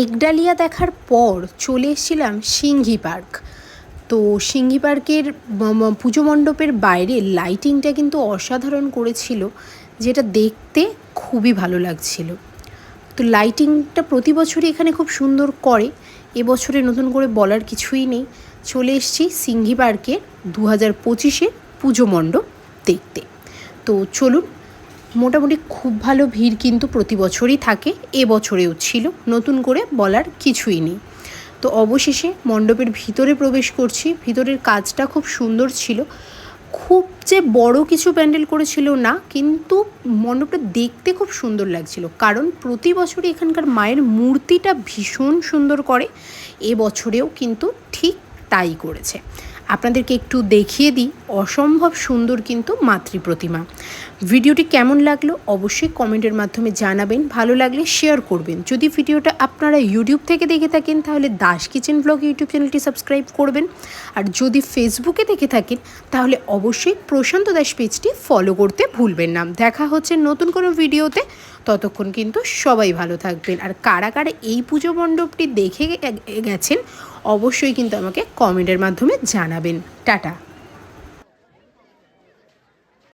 একডালিয়া দেখার পর চলে এসেছিলাম সিংহি পার্ক। তো সিংহি পার্কের পুজো মণ্ডপের বাইরে লাইটিংটা কিন্তু অসাধারণ করেছিল, যেটা দেখতে খুবই ভালো লাগছিল। তো লাইটিংটা প্রতি বছরই এখানে খুব সুন্দর করে, এবছরে নতুন করে বলার কিছুই নেই। চলে এসেছি সিংহি পার্কের দু হাজার পঁচিশে পুজো মণ্ডপ দেখতে। তো চলুন মোটামুটি খুব ভালো ভিড় কিন্তু প্রতি বছরই থাকে এবছরেও ছিল, নতুন করে বলার কিছুই নেই। তো অবশেষে মণ্ডপের ভিতরে প্রবেশ করছি, ভিতরের কাজটা খুব সুন্দর ছিল। খুব যে বড় কিছু প্যান্ডেল করেছিল না, কিন্তু মণ্ডপটা দেখতে খুব সুন্দর লাগছিল। কারণ প্রতি বছরই এখানকার মায়ের মূর্তিটা ভীষণ সুন্দর করে এবছরেও কিন্তু ঠিক তাই করেছে। আপনাদেরকে একটু দেখিয়ে দিই, অসম্ভব সুন্দর কিন্তু মাতৃ প্রতিমা। ভিডিওটি কেমন লাগল অবশ্যই কমেন্টের মাধ্যমে জানাবেন, ভালো লাগলে শেয়ার করবেন। যদি ভিডিওটা আপনারা ইউটিউব থেকে দেখে থাকেন, তাহলে দাস কিচেন ব্লগ ইউটিউব চ্যানেলটি সাবস্ক্রাইব করবেন। আর যদি ফেসবুকে দেখে থাকেন, তাহলে অবশ্যই প্রশান্ত দাস পেজটি ফলো করতে ভুলবেন না। দেখা হচ্ছে নতুন কোনো ভিডিওতে, ততক্ষণ কিন্তু সবাই ভালো থাকবেন। আর কারা কারা এই পুজো মণ্ডপটি দেখে গেছেন অবশ্যই কিন্তু আমাকে কমেন্টের মাধ্যমে জানাবেন। টাটা।